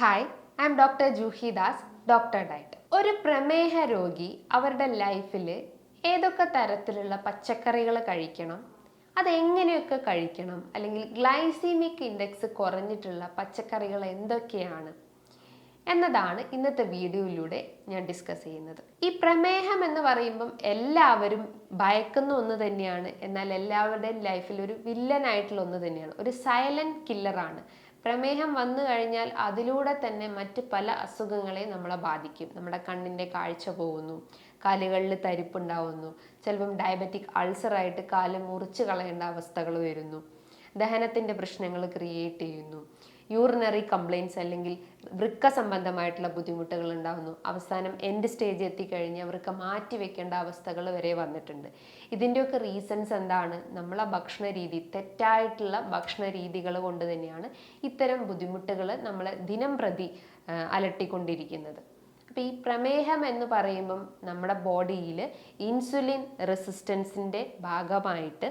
Hi I'm doctor Juhi Das doctor diet ഒരു പ്രമേഹ രോഗി അവരുടെ ലൈഫിൽ ഏതൊക്കെ തരത്തിലുള്ള പച്ചക്കറികൾ കഴിക്കണം അതെങ്ങനെയൊക്കെ കഴിക്കണം അല്ലെങ്കിൽ ഗ്ലൈസീമിക് ഇൻഡെക്സ് കുറഞ്ഞിട്ടുള്ള പച്ചക്കറികൾ എന്തൊക്കെയാണ് എന്നതാണ് ഇന്നത്തെ വീഡിയോയിലൂടെ ഞാൻ ഡിസ്കസ് ചെയ്യുന്നത്. ഈ പ്രമേഹം എന്ന് പറയുമ്പം എല്ലാവരും ഭയക്കുന്ന ഒന്ന് തന്നെയാണ്. എന്നാൽ എല്ലാവരുടെയും ലൈഫിൽ ഒരു വില്ലനായിട്ടുള്ള ഒന്ന് തന്നെയാണ്. ഒരു സൈലന്റ് കില്ലറാണ്. പ്രമേഹം വന്നു കഴിഞ്ഞാൽ അതിലൂടെ തന്നെ മറ്റ് പല അസുഖങ്ങളെ നമ്മളെ ബാധിക്കും. നമ്മുടെ കണ്ണിന്റെ കാഴ്ച പോകുന്നു കാലുകളിൽ തരിപ്പുണ്ടാവുന്നു ചിലപ്പം ഡയബറ്റിക് അൾസറായിട്ട് കാൽ മുറിച്ച് കളയേണ്ട അവസ്ഥകൾ വരുന്നു ദഹനത്തിന്റെ പ്രശ്നങ്ങൾ ക്രിയേറ്റ് ചെയ്യുന്നു. യൂറിനറി കംപ്ലയിൻസ് അല്ലെങ്കിൽ വൃക്ക സംബന്ധമായിട്ടുള്ള ബുദ്ധിമുട്ടുകൾ ഉണ്ടാകുന്നു അവസാനം എൻഡ് സ്റ്റേജ് എത്തിക്കഴിഞ്ഞ് അവർക്ക് മാറ്റി വെക്കേണ്ട അവസ്ഥകൾ വരെ വന്നിട്ടുണ്ട്. ഇതിന്റെയൊക്കെ റീസൺസ് എന്താണ്? നമ്മളെ ഭക്ഷണ രീതി തെറ്റായിട്ടുള്ള ഭക്ഷണ രീതികൾ കൊണ്ട് തന്നെയാണ് ഇത്തരം ബുദ്ധിമുട്ടുകൾ നമ്മളെ ദിനം പ്രതി അലട്ടിക്കൊണ്ടിരിക്കുന്നത്. അപ്പോൾ ഈ പ്രമേഹം എന്ന് പറയുമ്പം നമ്മുടെ ബോഡിയിൽ ഇൻസുലിൻ റെസിസ്റ്റൻസിന്റെ ഭാഗമായിട്ട്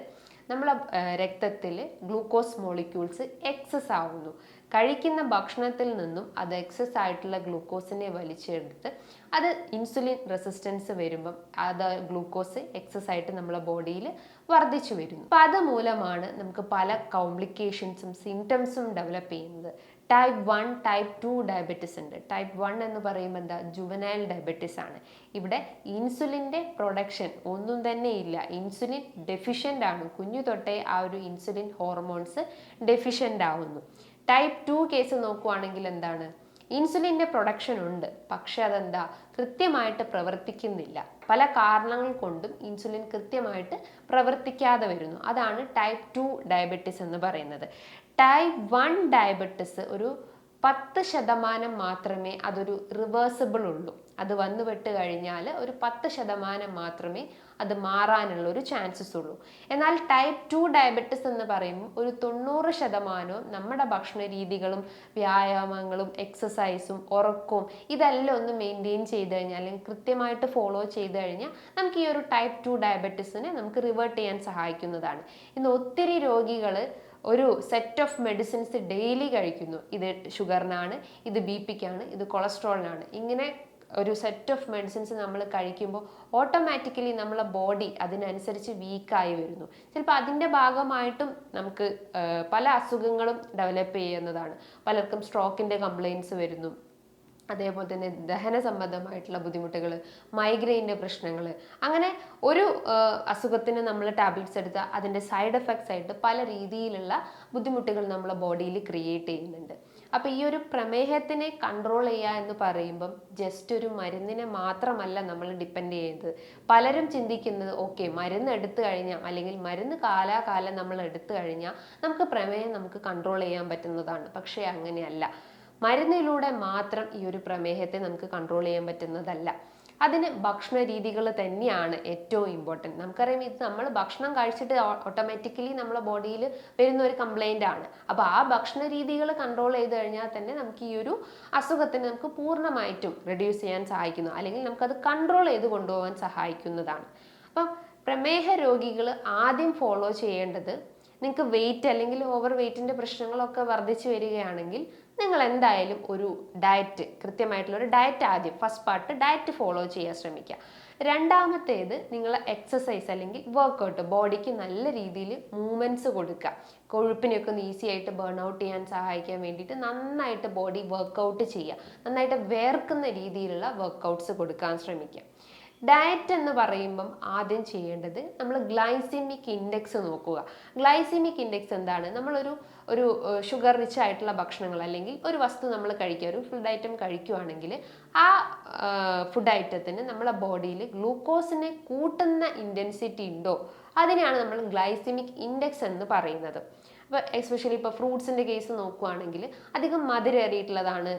നമ്മളെ രക്തത്തിൽ ഗ്ലൂക്കോസ് മോളിക്യൂൾസ് എക്സസ് ആവുന്നു. കഴിക്കുന്ന ഭക്ഷണത്തിൽ നിന്നും അത് എക്സസ് ആയിട്ടുള്ള ഗ്ലൂക്കോസിനെ വലിച്ചെടുത്ത് അത് ഇൻസുലിൻ റെസിസ്റ്റൻസ് വരുമ്പം അത് ഗ്ലൂക്കോസ് എക്സസ് ആയിട്ട് നമ്മളെ ബോഡിയിൽ വർദ്ധിച്ചു വരുന്നു. അപ്പം അത് മൂലമാണ് നമുക്ക് പല കോംപ്ലിക്കേഷൻസും സിംറ്റംസും ഡെവലപ്പ് ചെയ്യുന്നത്. Type one type two diabetes ഉണ്ട്. ടൈപ്പ് വൺ എന്ന് പറയുമ്പോൾ എന്താ? ജുവനൈൽ ഡയബറ്റിസ് ആണ്. ഇവിടെ ഇൻസുലിന്റെ പ്രൊഡക്ഷൻ ഒന്നും തന്നെ ഇല്ല. ഇൻസുലിൻ ഡെഫിഷ്യന്റ് ആണ്. കുഞ്ഞു തൊട്ടേ ആ ഒരു ഇൻസുലിൻ ഹോർമോൺസ് ഡെഫിഷ്യന്റ് ആവുന്നു. ടൈപ്പ് ടു കേസ് നോക്കുവാണെങ്കിൽ എന്താണ്? ഇൻസുലിന്റെ പ്രൊഡക്ഷൻ ഉണ്ട്. പക്ഷെ അതെന്താ? കൃത്യമായിട്ട് പ്രവർത്തിക്കുന്നില്ല. പല കാരണങ്ങൾ കൊണ്ടും ഇൻസുലിൻ കൃത്യമായിട്ട് പ്രവർത്തിക്കാതെ വരുന്നു. അതാണ് ടൈപ്പ് ടു ഡയബറ്റിസ് എന്ന് പറയുന്നത്. ടൈപ്പ് വൺ ഡയബറ്റിസ് ഒരു പത്ത് ശതമാനം മാത്രമേ അതൊരു റിവേഴ്സിബിൾ ഉള്ളൂ. അത് വന്നുപെട്ട് കഴിഞ്ഞാൽ ഒരു പത്ത് ശതമാനം മാത്രമേ അത് മാറാനുള്ള ഒരു ചാൻസസ് ഉള്ളൂ. എന്നാൽ ടൈപ്പ് ടു ഡയബറ്റിസ് എന്ന് പറയുമ്പോൾ ഒരു തൊണ്ണൂറ് ശതമാനവും നമ്മുടെ ഭക്ഷണ രീതികളും വ്യായാമങ്ങളും എക്സസൈസും ഉറക്കവും ഇതെല്ലാം ഒന്ന് മെയിന്റെയിൻ ചെയ്ത് കഴിഞ്ഞാൽ അല്ലെങ്കിൽ കൃത്യമായിട്ട് ഫോളോ ചെയ്ത് കഴിഞ്ഞാൽ നമുക്ക് ഈ ഒരു ടൈപ്പ് ടു ഡയബറ്റിസിനെ നമുക്ക് റിവേർട്ട് ചെയ്യാൻ സഹായിക്കുന്നതാണ്. ഇന്ന് ഒത്തിരി രോഗികൾ ഒരു സെറ്റ് ഓഫ് മെഡിസിൻസ് ഡെയിലി കഴിക്കുന്നു. ഇത് ഷുഗറിനാണ് ഇത് ബി പിക്കാണ് ഇത് കൊളസ്ട്രോളിനാണ് ഇങ്ങനെ ഒരു സെറ്റ് ഓഫ് മെഡിസിൻസ് നമ്മൾ കഴിക്കുമ്പോൾ ഓട്ടോമാറ്റിക്കലി നമ്മളെ ബോഡി അതിനനുസരിച്ച് വീക്കായി വരുന്നു. ചിലപ്പോൾ അതിന്റെ ഭാഗമായിട്ടും നമുക്ക് പല അസുഖങ്ങളും ഡെവലപ്പ് ചെയ്യുന്നതാണ്. പലർക്കും സ്ട്രോക്കിന്റെ കംപ്ലയിൻസ് വരുന്നു. അതേപോലെ തന്നെ ദഹന സംബന്ധമായിട്ടുള്ള ബുദ്ധിമുട്ടുകൾ മൈഗ്രെയിന്റെ പ്രശ്നങ്ങൾ അങ്ങനെ ഒരു അസുഖത്തിന് നമ്മൾ ടാബ്ലറ്റ്സ് എടുത്താൽ അതിന്റെ സൈഡ് എഫക്ട്സ് ആയിട്ട് പല രീതിയിലുള്ള ബുദ്ധിമുട്ടുകൾ നമ്മളെ ബോഡിയിൽ ക്രിയേറ്റ് ചെയ്യുന്നുണ്ട്. അപ്പോൾ ഈ ഒരു പ്രമേഹത്തിനെ കൺട്രോൾ ചെയ്യുക എന്ന് പറയുമ്പം ജസ്റ്റ് ഒരു മരുന്നിനെ മാത്രമല്ല നമ്മൾ ഡിപ്പെൻഡ് ചെയ്യുന്നത് പലരും ചിന്തിക്കുന്നത് ഓക്കെ മരുന്ന് എടുത്തു കഴിഞ്ഞാൽ അല്ലെങ്കിൽ മരുന്ന് കാലാകാലം നമ്മൾ എടുത്തു കഴിഞ്ഞാൽ നമുക്ക് പ്രമേഹം നമുക്ക് കൺട്രോൾ ചെയ്യാൻ പറ്റുന്നതാണ്. പക്ഷേ അങ്ങനെയല്ല. മരുന്നിലൂടെ മാത്രം ഈ ഒരു പ്രമേഹത്തെ നമുക്ക് കൺട്രോൾ ചെയ്യാൻ പറ്റുന്നതല്ല. അതിന് ഭക്ഷണ രീതികൾ തന്നെയാണ് ഏറ്റവും ഇമ്പോർട്ടന്റ് നമുക്കറിയാം ഇത് നമ്മൾ ഭക്ഷണം കഴിച്ചിട്ട് ഓട്ടോമാറ്റിക്കലി നമ്മുടെ ബോഡിയിൽ വരുന്ന ഒരു കംപ്ലൈന്റ് ആണ്. അപ്പോൾ ആ ഭക്ഷണ രീതികൾ കൺട്രോൾ ചെയ്ത് കഴിഞ്ഞാൽ തന്നെ നമുക്ക് ഈ ഒരു അസുഖത്തിന് നമുക്ക് പൂർണമായിട്ടും റെഡ്യൂസ് ചെയ്യാൻ സഹായിക്കുന്നു. അല്ലെങ്കിൽ നമുക്കത് കൺട്രോൾ ചെയ്ത് കൊണ്ടുപോകാൻ സഹായിക്കുന്നതാണ്. അപ്പം പ്രമേഹ രോഗികൾ ആദ്യം ഫോളോ ചെയ്യേണ്ടത് നിങ്ങൾക്ക് വെയിറ്റ് അല്ലെങ്കിൽ ഓവർ വെയിറ്റിന്റെ പ്രശ്നങ്ങളൊക്കെ വർദ്ധിച്ചു വരികയാണെങ്കിൽ നിങ്ങൾ എന്തായാലും ഒരു ഡയറ്റ് കൃത്യമായിട്ടുള്ള ഒരു ഡയറ്റ് ആദ്യം ഫസ്റ്റ് പാർട്ട് ഡയറ്റ് ഫോളോ ചെയ്യാൻ ശ്രമിക്കുക. രണ്ടാമത്തേത് നിങ്ങൾ എക്സസൈസ് അല്ലെങ്കിൽ വർക്കൗട്ട് ബോഡിക്ക് നല്ല രീതിയിൽ മൂവ്മെന്റ്സ് കൊടുക്കുക. കൊഴുപ്പിനെയൊക്കെ ഒന്ന് ഈസി ആയിട്ട് ബേൺ ഔട്ട് ചെയ്യാൻ സഹായിക്കാൻ വേണ്ടിയിട്ട് നന്നായിട്ട് ബോഡി വർക്കൗട്ട് ചെയ്യുക. നന്നായിട്ട് വേർക്കുന്ന രീതിയിലുള്ള വർക്കൗട്ട്സ് കൊടുക്കാൻ ശ്രമിക്കുക. ഡയറ്റ് എന്ന് പറയുമ്പം ആദ്യം ചെയ്യേണ്ടത് നമ്മൾ ഗ്ലൈസിമിക് ഇൻഡെക്സ് നോക്കുക. ഗ്ലൈസിമിക് ഇൻഡെക്സ് എന്താണ്? നമ്മളൊരു ഒരു ഷുഗർ റിച്ച് ആയിട്ടുള്ള ഭക്ഷണങ്ങൾ അല്ലെങ്കിൽ ഒരു വസ്തു നമ്മൾ കഴിക്കുക ഒരു ഫുഡ് ഐറ്റം കഴിക്കുകയാണെങ്കിൽ ആ ഫുഡ് ഐറ്റത്തിന് നമ്മളെ ബോഡിയിൽ ഗ്ലൂക്കോസിനെ കൂട്ടുന്ന ഇന്റൻസിറ്റി ഉണ്ടോ? അതിനെയാണ് നമ്മൾ ഗ്ലൈസിമിക് ഇൻഡെക്സ് എന്ന് പറയുന്നത്. അപ്പോൾ എസ്പെഷ്യലി ഇപ്പോൾ ഫ്രൂട്ട്സിന്റെ കേസ് നോക്കുകയാണെങ്കിൽ അധികം മധുരേറിയിട്ടുള്ളതാണ്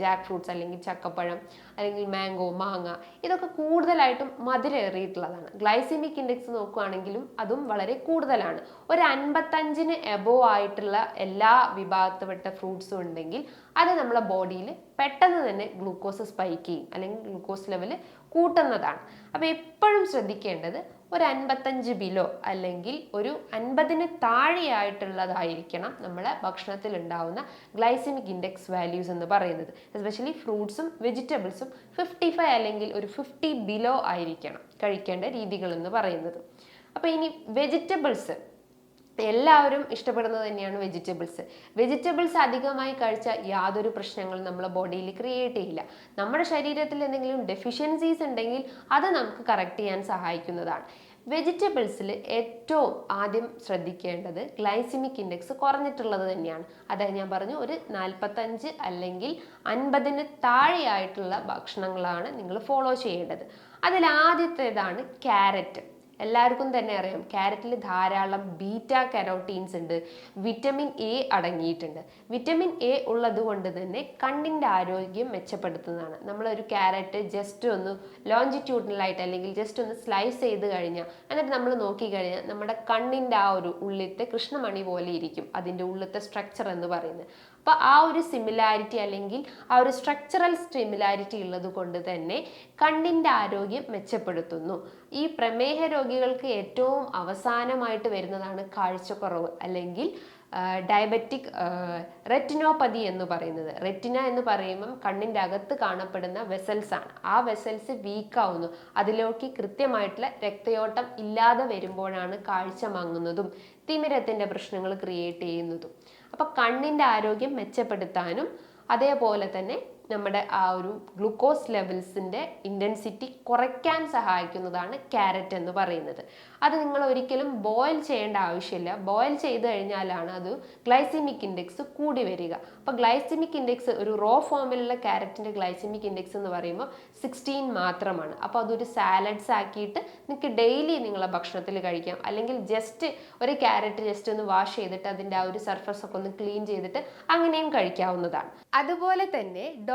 ജാക്ക് ഫ്രൂട്ട്സ് അല്ലെങ്കിൽ ചക്കപ്പഴം അല്ലെങ്കിൽ മാംഗോ മാങ്ങ. ഇതൊക്കെ കൂടുതലായിട്ടും മധുരേറിയിട്ടുള്ളതാണ് ഗ്ലൈസിമിക് ഇൻഡെക്സ് നോക്കുകയാണെങ്കിലും അതും വളരെ കൂടുതലാണ്. ഒരു അൻപത്തഞ്ചിന് എബോ ആയിട്ടുള്ള എല്ലാ വിഭാഗത്തിൽപ്പെട്ട ഫ്രൂട്ട്സും ഉണ്ടെങ്കിൽ അത് നമ്മളെ ബോഡിയിൽ പെട്ടെന്ന് തന്നെ ഗ്ലൂക്കോസ് സ്പൈക്ക് ചെയ്യും അല്ലെങ്കിൽ ഗ്ലൂക്കോസ് ലെവൽ കൂട്ടുന്നതാണ്. അപ്പോൾ എപ്പോഴും ശ്രദ്ധിക്കേണ്ടത് ഒരു അൻപത്തഞ്ച് ബിലോ അല്ലെങ്കിൽ ഒരു അൻപതിന് താഴെയായിട്ടുള്ളതായിരിക്കണം നമ്മളെ ഭക്ഷണത്തിൽ ഉണ്ടാവുന്ന ഗ്ലൈസിമിക് ഇൻഡെക്സ് വാല്യൂസ് എന്ന് പറയുന്നത്. എസ്പെഷ്യലി ഫ്രൂട്ട്സും വെജിറ്റബിൾസും ഫിഫ്റ്റി ഫൈവ് അല്ലെങ്കിൽ ഒരു ഫിഫ്റ്റി ബിലോ ആയിരിക്കണം കഴിക്കേണ്ട രീതികൾ എന്ന് പറയുന്നത്. അപ്പോൾ ഇനി വെജിറ്റബിൾസ് എല്ലാവരും ഇഷ്ടപ്പെടുന്നത് തന്നെയാണ് വെജിറ്റബിൾസ് വെജിറ്റബിൾസ് അധികമായി കഴിച്ചാൽ യാതൊരു പ്രശ്നങ്ങളും നമ്മളെ ബോഡിയിൽ ക്രിയേറ്റ് ചെയ്യില്ല. നമ്മുടെ ശരീരത്തിൽ എന്തെങ്കിലും ഡെഫിഷ്യൻസീസ് ഉണ്ടെങ്കിൽ അത് നമുക്ക് കറക്റ്റ് ചെയ്യാൻ സഹായിക്കുന്നതാണ്. വെജിറ്റബിൾസിൽ ഏറ്റവും ആദ്യം ശ്രദ്ധിക്കേണ്ടത് ഗ്ലൈസിമിക് ഇൻഡെക്സ് കുറഞ്ഞിട്ടുള്ളത് തന്നെയാണ്. അതായത് ഞാൻ പറഞ്ഞു ഒരു നാൽപ്പത്തഞ്ച് അല്ലെങ്കിൽ അൻപതിന് താഴെയായിട്ടുള്ള ഭക്ഷണങ്ങളാണ് നിങ്ങൾ ഫോളോ ചെയ്യേണ്ടത്. അതിൽ ആദ്യത്തേതാണ് ക്യാരറ്റ് എല്ലാവർക്കും തന്നെ അറിയാം. ക്യാരറ്റിൽ ധാരാളം ബീറ്റ കരോട്ടീൻസ് ഉണ്ട്. വിറ്റമിൻ എ അടങ്ങിയിട്ടുണ്ട്. വിറ്റമിൻ എ ഉള്ളത് കൊണ്ട് തന്നെ കണ്ണിന്റെ ആരോഗ്യം മെച്ചപ്പെടുത്തുന്നതാണ്. നമ്മളൊരു ക്യാരറ്റ് ജസ്റ്റ് ഒന്ന് ലോഞ്ചിറ്റ്യൂഡിനലായിട്ട് അല്ലെങ്കിൽ ജസ്റ്റ് ഒന്ന് സ്ലൈസ് ചെയ്ത് കഴിഞ്ഞാൽ എന്നിട്ട് നമ്മൾ നോക്കിക്കഴിഞ്ഞാൽ നമ്മുടെ കണ്ണിന്റെ ആ ഒരു ഉള്ളിലത്തെ കൃഷ്ണമണി പോലെ ഇരിക്കും. അതിന്റെ ഉള്ളിലത്തെ സ്ട്രക്ചർ എന്ന് പറയുന്നത്. അപ്പോൾ ആ ഒരു സിമിലാരിറ്റി അല്ലെങ്കിൽ ആ ഒരു സ്ട്രക്ചറൽ സിമിലാരിറ്റി ഉള്ളത് കൊണ്ട് തന്നെ കണ്ണിന്റെ ആരോഗ്യം മെച്ചപ്പെടുത്തുന്നു. ഈ പ്രമേഹ രോഗികൾക്ക് ഏറ്റവും അവസാനമായിട്ട് വരുന്നതാണ് കാഴ്ചക്കുറവ് അല്ലെങ്കിൽ ഡയബറ്റിക് റെറ്റിനോപ്പതി എന്ന് പറയുന്നത്. റെറ്റിന എന്ന് പറയുമ്പം കണ്ണിന്റെ അകത്ത് കാണപ്പെടുന്ന വെസൽസ് ആണ്. ആ വെസൽസ് വീക്കാവുന്നു അതിലേക്ക് കൃത്യമായിട്ടുള്ള രക്തയോട്ടം ഇല്ലാതെ വരുമ്പോഴാണ് കാഴ്ച മങ്ങുന്നതും തിമിരത്തിന്റെ പ്രശ്നങ്ങൾ ക്രിയേറ്റ് ചെയ്യുന്നതും. അപ്പോൾ കണ്ണിന്റെ ആരോഗ്യം മെച്ചപ്പെടുത്താനും അതേപോലെ തന്നെ നമ്മുടെ ആ ഒരു ഗ്ലൂക്കോസ് ലെവൽസിന്റെ ഇന്റൻസിറ്റി കുറയ്ക്കാൻ സഹായിക്കുന്നതാണ് ക്യാരറ്റ് എന്ന് പറയുന്നത്. അത് നിങ്ങൾ ഒരിക്കലും ബോയിൽ ചെയ്യേണ്ട ആവശ്യമില്ല. ബോയിൽ ചെയ്ത് കഴിഞ്ഞാലാണ് അത് ഗ്ലൈസിമിക് ഇൻഡെക്സ് കൂടി വരിക. അപ്പോൾ ഗ്ലൈസിമിക് ഇൻഡെക്സ് ഒരു റോ ഫോമിലുള്ള ക്യാരറ്റിന്റെ ഗ്ലൈസിമിക് ഇൻഡെക്സ് എന്ന് പറയുമ്പോൾ സിക്സ്റ്റീൻ മാത്രമാണ്. അപ്പോൾ അതൊരു സാലഡ്സ് ആക്കിയിട്ട് നിങ്ങൾക്ക് ഡെയിലി നിങ്ങളെ ഭക്ഷണത്തിൽ കഴിക്കാം. അല്ലെങ്കിൽ ജസ്റ്റ് ഒരു ക്യാരറ്റ് ജസ്റ്റ് ഒന്ന് വാഷ് ചെയ്തിട്ട് അതിന്റെ ആ ഒരു സർഫസ് ഒക്കെ ഒന്ന് ക്ലീൻ ചെയ്തിട്ട് അങ്ങനെയും കഴിക്കാവുന്നതാണ്. അതുപോലെ തന്നെ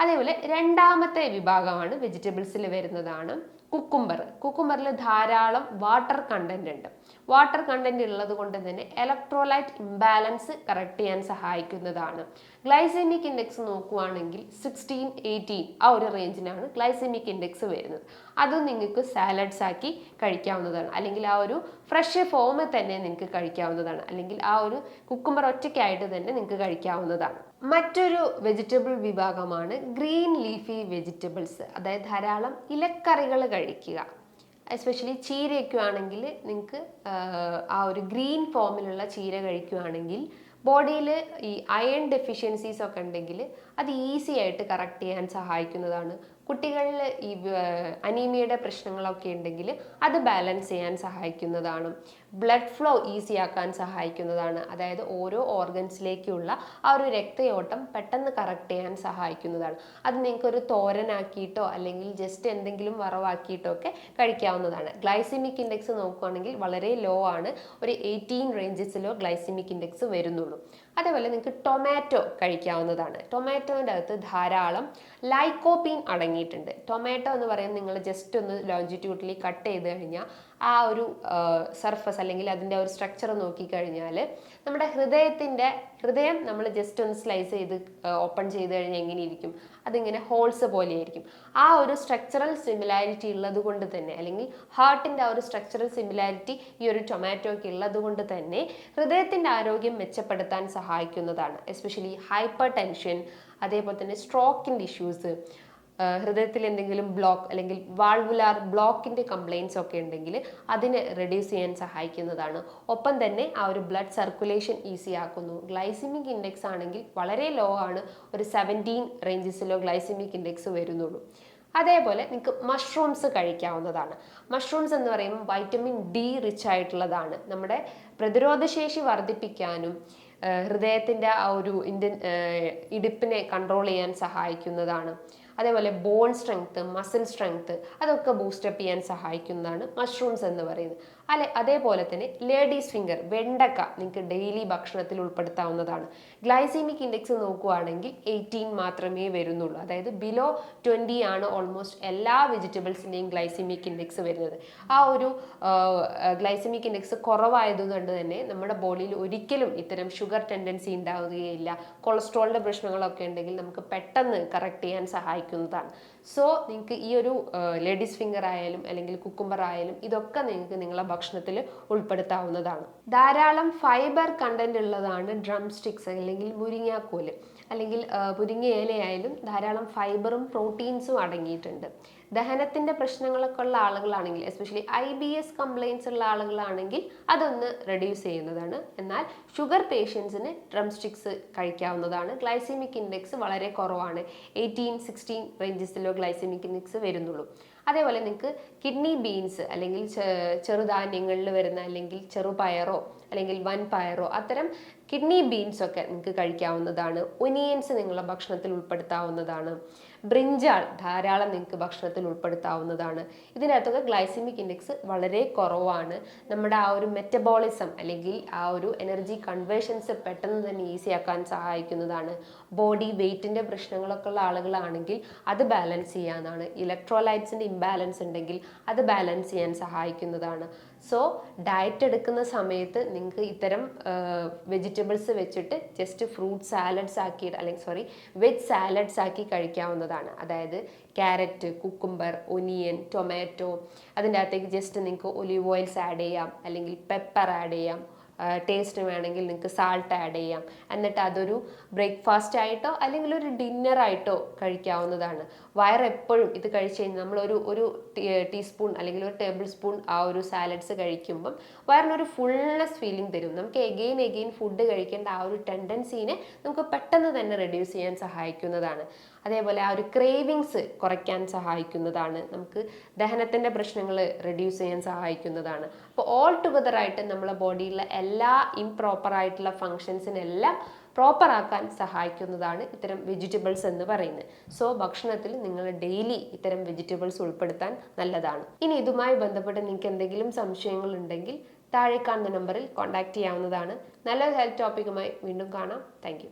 അതേപോലെ രണ്ടാമത്തെ വിഭാഗമാണ് വെജിറ്റബിൾസിൽ വരുന്നതാണ് കുക്കുംബർ കുക്കുംബറിൽ ധാരാളം വാട്ടർ കണ്ടന്റ് ഉണ്ട്. വാട്ടർ കണ്ടന്റ് ഉള്ളത് കൊണ്ട് തന്നെ ഇലക്ട്രോലൈറ്റ് ഇംബാലൻസ് കറക്റ്റ് ചെയ്യാൻ സഹായിക്കുന്നതാണ്. ഗ്ലൈസെമിക് ഇൻഡെക്സ് നോക്കുവാണെങ്കിൽ സിക്സ്റ്റീൻ എയ്റ്റീൻ ആ ഒരു റേഞ്ചിനാണ് ഗ്ലൈസെമിക് ഇൻഡെക്സ് വരുന്നത്. അത് നിങ്ങൾക്ക് സാലഡ്സ് ആക്കി കഴിക്കാവുന്നതാണ്. അല്ലെങ്കിൽ ആ ഒരു ഫ്രഷ് ഫോമിൽ തന്നെ നിങ്ങൾക്ക് കഴിക്കാവുന്നതാണ്. അല്ലെങ്കിൽ ആ ഒരു കുക്കുംബർ ഒറ്റയ്ക്കായിട്ട് തന്നെ നിങ്ങൾക്ക് കഴിക്കാവുന്നതാണ്. മറ്റൊരു വെജിറ്റബിൾ വിഭാഗമാണ് ഗ്രീൻ ലീഫി വെജിറ്റബിൾസ് അതായത് ധാരാളം ഇലക്കറികൾ കഴിക്കുക. എസ്പെഷ്യലി ചീരയൊക്കെ ആണെങ്കിൽ നിങ്ങൾക്ക് ആ ഒരു ഗ്രീൻ ഫോമിലുള്ള ചീര കഴിക്കുകയാണെങ്കിൽ ബോഡിയിൽ ഈ അയൺ ഡെഫിഷ്യൻസീസ് ഒക്കെ ഉണ്ടെങ്കിൽ അത് ഈസി ആയിട്ട് കറക്റ്റ് ചെയ്യാൻ സഹായിക്കുന്നതാണ്. കുട്ടികളിൽ ഈ അനീമിയയുടെ പ്രശ്നങ്ങളൊക്കെ ഉണ്ടെങ്കിൽ അത് ബാലൻസ് ചെയ്യാൻ സഹായിക്കുന്നതാണ്. ബ്ലഡ് ഫ്ലോ ഈസി ആക്കാൻ സഹായിക്കുന്നതാണ്. അതായത് ഓരോ ഓർഗൻസിലേക്കുള്ള ആ ഒരു രക്തയോട്ടം പെട്ടെന്ന് കറക്റ്റ് ചെയ്യാൻ സഹായിക്കുന്നതാണ്. അത് നിങ്ങൾക്ക് ഒരു തോരനാക്കിയിട്ടോ അല്ലെങ്കിൽ ജസ്റ്റ് എന്തെങ്കിലും വറവാക്കിയിട്ടോ ഒക്കെ കഴിക്കാവുന്നതാണ്. ഗ്ലൈസിമിക് ഇൻഡെക്സ് നോക്കുകയാണെങ്കിൽ വളരെ ലോ ആണ്. ഒരു എയ്റ്റീൻ റേഞ്ചസിലോ ഗ്ലൈസിമിക് ഇൻഡെക്സ് വരുന്നുള്ളൂ. അതേപോലെ നിങ്ങൾക്ക് ടൊമാറ്റോ കഴിക്കാവുന്നതാണ്. ടൊമാറ്റോന്റെ അകത്ത് ധാരാളം ലൈക്കോപ്പീൻ അടങ്ങിയിട്ടുണ്ട്. ടൊമാറ്റോ എന്ന് പറയുന്നത് നിങ്ങൾ ജസ്റ്റ് ഒന്ന് ലോഞ്ചിറ്റ്യൂഡിലി കട്ട് ചെയ്ത് കഴിഞ്ഞാൽ ആ ഒരു സർഫസ് അല്ലെങ്കിൽ അതിന്റെ ഒരു സ്ട്രക്ചർ നോക്കിക്കഴിഞ്ഞാൽ നമ്മുടെ ഹൃദയത്തിന്റെ ഹൃദയം നമ്മൾ ജസ്റ്റ് ഒന്ന് സ്ലൈസ് ചെയ്ത് ഓപ്പൺ ചെയ്ത് കഴിഞ്ഞാൽ എങ്ങനെ ഇരിക്കും? അതിങ്ങനെ ഹോൾസ് പോലെയായിരിക്കും ആ ഒരു സ്ട്രക്ചറൽ സിമിലാരിറ്റി ഉള്ളത് കൊണ്ട് തന്നെ അല്ലെങ്കിൽ ഹാർട്ടിന്റെ ആ ഒരു സ്ട്രക്ചറൽ സിമിലാരിറ്റി ഈ ഒരു ടൊമാറ്റോയ്ക്ക് ഉള്ളത് കൊണ്ട് തന്നെ ഹൃദയത്തിന്റെ ആരോഗ്യം മെച്ചപ്പെടുത്താൻ സഹായിക്കുന്നതാണ്. എസ്പെഷ്യലി ഹൈപ്പർ ടെൻഷൻ അതേപോലെ തന്നെ സ്ട്രോക്കിന്റെ ഇഷ്യൂസ് ഹൃദയത്തിൽ എന്തെങ്കിലും ബ്ലോക്ക് അല്ലെങ്കിൽ വാൾവുലാർ ബ്ലോക്കിന്റെ കംപ്ലയിൻസ് ഒക്കെ ഉണ്ടെങ്കിൽ അതിനെ റെഡ്യൂസ് ചെയ്യാൻ സഹായിക്കുന്നതാണ്. ഒപ്പം തന്നെ ആ ഒരു ബ്ലഡ് സർക്കുലേഷൻ ഈസി ആക്കുന്നു. ഗ്ലൈസിമിക് ഇൻഡെക്സ് ആണെങ്കിൽ വളരെ ലോ ആണ്. ഒരു സെവന്റീൻ റേഞ്ചസിലോ ഗ്ലൈസിമിക് ഇൻഡെക്സ് വരുന്നുള്ളൂ. അതേപോലെ നിങ്ങൾക്ക് മഷ്റൂംസ് കഴിക്കാവുന്നതാണ്. മഷ്റൂംസ് എന്ന് പറയുമ്പോൾ വൈറ്റമിൻ ഡി റിച്ച് ആയിട്ടുള്ളതാണ്. നമ്മുടെ പ്രതിരോധശേഷി വർദ്ധിപ്പിക്കാനും ഹൃദയത്തിന്റെ ആ ഒരു ഇന്ത്യൻ ഇടുപ്പിനെ കൺട്രോൾ ചെയ്യാൻ സഹായിക്കുന്നതാണ്. അതേപോലെ ബോൺ സ്ട്രെങ്ത്ത് മസിൽ സ്ട്രെങ്ത്ത് അതൊക്കെ ബൂസ്റ്റപ്പ് ചെയ്യാൻ സഹായിക്കുന്നതാണ് മഷ്റൂംസ് എന്ന് പറയുന്നത്. അല്ലെ അതേപോലെ തന്നെ ലേഡീസ് ഫിംഗർ വെണ്ടക്ക നിങ്ങൾക്ക് ഡെയിലി ഭക്ഷണത്തിൽ ഉൾപ്പെടുത്താവുന്നതാണ്. ഗ്ലൈസീമിക് ഇൻഡെക്സ് നോക്കുകയാണെങ്കിൽ എയ്റ്റീൻ മാത്രമേ വരുന്നുള്ളൂ. അതായത് ബിലോ ട്വന്റി ആണ് ഓൾമോസ്റ്റ് എല്ലാ വെജിറ്റബിൾസിന്റെയും ഗ്ലൈസീമിക് ഇൻഡെക്സ് വരുന്നത്. ആ ഒരു ഗ്ലൈസീമിക് ഇൻഡെക്സ് കുറവായതുകൊണ്ട് തന്നെ നമ്മുടെ ബോഡിയിൽ ഒരിക്കലും ഇത്തരം ഷുഗർ ടെൻഡൻസി ഉണ്ടാവുകയില്ല. കൊളസ്ട്രോളിന്റെ പ്രശ്നങ്ങളൊക്കെ ഉണ്ടെങ്കിൽ നമുക്ക് പെട്ടെന്ന് കറക്റ്റ് ചെയ്യാൻ സഹായിക്കുന്നതാണ്. സോ നിങ്ങൾക്ക് ഈ ഒരു ലേഡീസ് ഫിംഗർ ആയാലും അല്ലെങ്കിൽ കുക്കുംബർ ആയാലും ഇതൊക്കെ നിങ്ങൾക്ക് നിങ്ങളെ ഭക്ഷണത്തിൽ ഉൾപ്പെടുത്താവുന്നതാണ്. ധാരാളം ഫൈബർ കണ്ടന്റ് ഉള്ളതാണ് ഡ്രം സ്റ്റിക്സ് അല്ലെങ്കിൽ മുരിങ്ങാക്കോൽ. അല്ലെങ്കിൽ മുരിങ്ങ ധാരാളം ഫൈബറും പ്രോട്ടീൻസും അടങ്ങിയിട്ടുണ്ട്. ദഹനത്തിന്റെ പ്രശ്നങ്ങളൊക്കെ ഉള്ള ആളുകളാണെങ്കിൽ especially I B S complaints ഉള്ള ആളുകളാണെങ്കിൽ അതൊന്ന് റെഡ്യൂസ് ചെയ്യുന്നതാണ്. എന്നാൽ ഷുഗർ പേഷ്യൻസിന് ഡ്രം സ്റ്റിക്സ് കഴിക്കാവുന്നതാണ്. ഗ്ലൈസിമിക് ഇൻഡെക്സ് വളരെ കുറവാണ്. എയ്റ്റീൻ സിക്സ്റ്റീൻ റേഞ്ചസിലോ ഗ്ലൈസിമിക് ഇൻഡെക്സ് വരുന്നുള്ളൂ. അതേപോലെ നിങ്ങൾക്ക് കിഡ്നി ബീൻസ് അല്ലെങ്കിൽ ചെറുധാന്യങ്ങളിൽ വരുന്ന അല്ലെങ്കിൽ ചെറുപയറോ അല്ലെങ്കിൽ വൻ പയറോ അത്തരം കിഡ്നി ബീൻസ് ഒക്കെ നിങ്ങൾക്ക് കഴിക്കാവുന്നതാണ്. ഒനിയൻസ് നിങ്ങളുടെ ഭക്ഷണത്തിൽ ഉൾപ്പെടുത്താവുന്നതാണ്. ബ്രിഞ്ചാൾ ധാരാളം നിങ്ങൾക്ക് ഭക്ഷണത്തിൽ ഉൾപ്പെടുത്താവുന്നതാണ്. ഇതിനകത്തൊക്കെ ഗ്ലൈസിമിക് ഇൻഡെക്സ് വളരെ കുറവാണ്. നമ്മുടെ ആ ഒരു മെറ്റബോളിസം അല്ലെങ്കിൽ ആ ഒരു എനർജി കൺവേർഷൻസ് പെട്ടെന്ന് തന്നെ ഈസി ആക്കാൻ സഹായിക്കുന്നതാണ്. ബോഡി വെയ്റ്റിന്റെ പ്രശ്നങ്ങളൊക്കെ ഉള്ള ആളുകളാണെങ്കിൽ അത് ബാലൻസ് ചെയ്യാനാണ്. ഇലക്ട്രോലൈറ്റ്സിന്റെ ഇംബാലൻസ് ഉണ്ടെങ്കിൽ അത് ബാലൻസ് ചെയ്യാൻ സഹായിക്കുന്നതാണ്. സോ ഡയറ്റ് എടുക്കുന്ന സമയത്ത് നിങ്ങൾക്ക് ഇത്തരം വെജിറ്റബിൾസ് വെച്ചിട്ട് ജസ്റ്റ് ഫ്രൂട്ട് സാലഡ്സ് ആക്കി അല്ലെങ്കിൽ സോറി വെജ് സാലഡ്സ് ആക്കി കഴിക്കാവുന്നതാണ്. അതായത് ക്യാരറ്റ് കുക്കുംബർ ഒനിയൻ ടൊമാറ്റോ അതിന്റെ അകത്തേക്ക് ജസ്റ്റ് നിങ്ങൾക്ക് ഒലിവ് ഓയിൽസ് ആഡ് ചെയ്യാം അല്ലെങ്കിൽ പെപ്പർ ആഡ് ചെയ്യാം ടേസ്റ്റ് വേണമെങ്കിൽ നിങ്ങൾക്ക് സാൾട്ട് ആഡ് ചെയ്യാം. എന്നിട്ട് അതൊരു ബ്രേക്ക്ഫാസ്റ്റ് ആയിട്ടോ അല്ലെങ്കിൽ ഒരു ഡിന്നർ ആയിട്ടോ കഴിക്കാവുന്നതാണ്. വയർ എപ്പോഴും ഇത് കഴിച്ച് കഴിഞ്ഞാൽ നമ്മളൊരു ഒരു ടീസ്പൂൺ അല്ലെങ്കിൽ ഒരു ടേബിൾ സ്പൂൺ ആ ഒരു സാലഡ്സ് കഴിക്കുമ്പം വയറിനൊരു ഫുൾനെസ് ഫീലിംഗ് തരും. നമുക്ക് എഗെയിൻ എഗെയിൻ ഫുഡ് കഴിക്കേണ്ട ആ ഒരു ടെൻഡൻസീനെ നമുക്ക് പെട്ടെന്ന് തന്നെ റെഡ്യൂസ് ചെയ്യാൻ സഹായിക്കുന്നതാണ്. അതേപോലെ ആ ഒരു ക്രേവിങ്സ് കുറയ്ക്കാൻ സഹായിക്കുന്നതാണ്. നമുക്ക് ദഹനത്തിന്റെ പ്രശ്നങ്ങൾ റെഡ്യൂസ് ചെയ്യാൻ സഹായിക്കുന്നതാണ്. അപ്പോൾ ഓൾ ടുഗദർ ആയിട്ട് നമ്മളെ ബോഡിയിലെ എല്ലാ ഇംപ്രോപ്പർ ആയിട്ടുള്ള ഫങ്ഷൻസിനെല്ലാം പ്രോപ്പറാക്കാൻ സഹായിക്കുന്നതാണ് ഇത്തരം വെജിറ്റബിൾസ് എന്ന് പറയുന്നത്. സോ ഭക്ഷണത്തിൽ നിങ്ങൾ ഡെയിലി ഇത്തരം വെജിറ്റബിൾസ് ഉൾപ്പെടുത്താൻ നല്ലതാണ്. ഇനി ഇതുമായി ബന്ധപ്പെട്ട് നിങ്ങൾക്ക് എന്തെങ്കിലും സംശയങ്ങൾ ഉണ്ടെങ്കിൽ താഴെ കാണുന്ന നമ്പറിൽ കോൺടാക്റ്റ് ചെയ്യാവുന്നതാണ്. നല്ലൊരു ഹെൽത്ത് ടോപ്പിക്കുമായി വീണ്ടും കാണാം. താങ്ക്